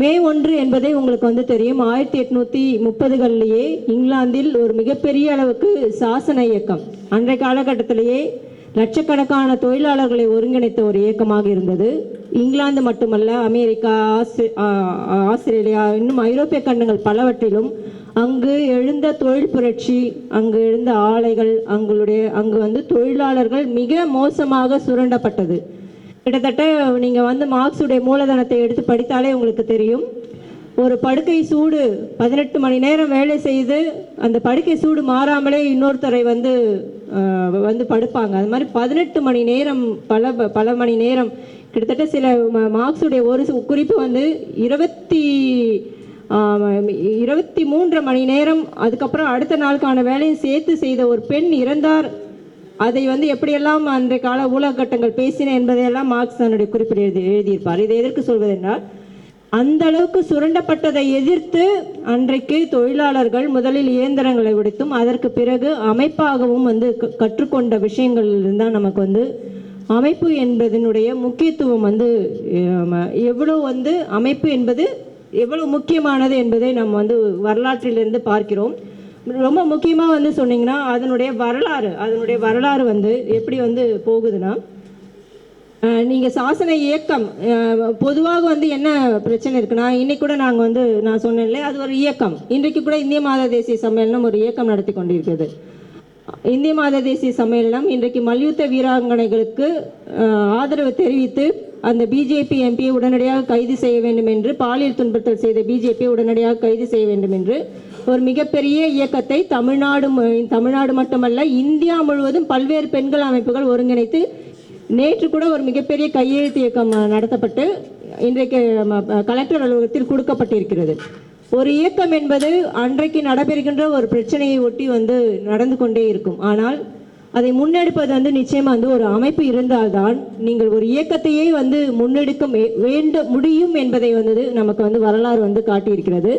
மே ஒன்று என்பதை உங்களுக்கு வந்து தெரியும். ஆயிரத்தி எட்நூத்தி முப்பதுகளிலேயே இங்கிலாந்தில் ஒரு மிகப்பெரிய அளவுக்கு சாசன இயக்கம். அன்றைய காலகட்டத்திலேயே லட்சக்கணக்கான தொழிலாளர்களை ஒருங்கிணைத்த ஒரு இயக்கமாக இருந்தது. இங்கிலாந்து மட்டுமல்ல அமெரிக்கா ஆஸ்திரேலியா இன்னும் ஐரோப்பிய கண்டங்கள் பலவற்றிலும் அங்கு எழுந்த தொழில் புரட்சி அங்கு எழுந்த ஆலைகள் அங்களுடைய அங்கு வந்து தொழிலாளர்கள் மிக மோசமாக சுரண்டப்பட்டது. கிட்டத்தட்ட நீங்கள் வந்து மார்க்ஸுடைய மூலதனத்தை எடுத்து படித்தாலே உங்களுக்கு தெரியும். ஒரு படுக்கை சூடு பதினெட்டு மணி நேரம் வேலை செய்து அந்த படுக்கை சூடு மாறாமலே இன்னொருத்தரை வந்து வந்து படுப்பாங்க. அது மாதிரி பதினெட்டு மணி நேரம் பல பல மணி நேரம் கிட்டத்தட்ட சில ம- மார்க்ஸுடைய ஒரு குறிப்பு வந்து இருபத்தி இருபத்தி மூன்று மணி நேரம் அதுக்கப்புறம் அடுத்த நாளுக்கான வேலையும் சேர்த்து செய்த ஒரு பெண் இறந்தார். அதை வந்து எப்படியெல்லாம் அந்த கால ஊழகட்டங்கள் பேசின என்பதையெல்லாம் மார்க்ஸ் தன்னுடைய குறிப்பிட எழுதி எழுதியிருப்பார். இதை எதற்கு சொல்வதென்றால் அந்த அளவுக்கு சுரண்டப்பட்டதை எதிர்த்து அன்றைக்கு தொழிலாளர்கள் முதலில் இயந்திரங்களை உடைத்தும் அதற்கு பிறகு அமைப்பாகவும் வந்து க- கற்றுக்கொண்ட விஷயங்களிலிருந்து தான் நமக்கு வந்து அமைப்பு என்பதனுடைய முக்கியத்துவம் வந்து எவ்வளோ வந்து அமைப்பு என்பது எவ்வளோ முக்கியமானது என்பதை நம்ம வந்து வரலாற்றிலிருந்து பார்க்கிறோம். ரொம்ப முக்கியமாக வந்து சொன்னீங்கன்னா அதனுடைய வரலாறு அதனுடைய வரலாறு வந்து எப்படி வந்து போகுதுன்னா நீங்கள் சாசன இயக்கம் பொதுவாக வந்து என்ன பிரச்சனை இருக்குன்னா இன்னைக்கு கூட நாங்கள் வந்து நான் சொன்னேன்ல அது ஒரு இயக்கம். இன்றைக்கு கூட இந்திய மாத தேசிய சம்மேளனம் ஒரு இயக்கம் நடத்தி கொண்டிருக்கிறது. இந்திய மாத தேசிய சம்மேளனம் இன்றைக்கு மல்யுத்த வீராங்கனைகளுக்கு ஆதரவு தெரிவித்து அந்த பிஜேபி எம்பியை உடனடியாக கைது செய்ய வேண்டும் என்று பாலியல் துன்புறுத்தல் செய்த பிஜேபியை உடனடியாக கைது செய்ய வேண்டும் என்று ஒரு மிகப்பெரிய இயக்கத்தை தமிழ்நாடு தமிழ்நாடு மட்டுமல்ல இந்தியா முழுவதும் பல்வேறு பெண்கள் அமைப்புகள் ஒருங்கிணைத்து நேற்று கூட ஒரு மிகப்பெரிய கையெழுத்து இயக்கம் நடத்தப்பட்டு இன்றைக்கு கலெக்டர் அலுவலகத்தில் கொடுக்கப்பட்டிருக்கிறது. ஒரு இயக்கம் என்பது அன்றைக்கு நடைபெறுகின்ற ஒரு பிரச்சனையை ஒட்டி வந்து நடந்து கொண்டே இருக்கும். ஆனால் அதை முன்னெடுப்பது வந்து நிச்சயமாக வந்து ஒரு அமைப்பு இருந்தால்தான் நீங்கள் ஒரு இயக்கத்தையே வந்து முன்னெடுக்க வேண்ட முடியும் என்பதை வந்து நமக்கு வந்து வரலாறு வந்து காட்டியிருக்கிறது.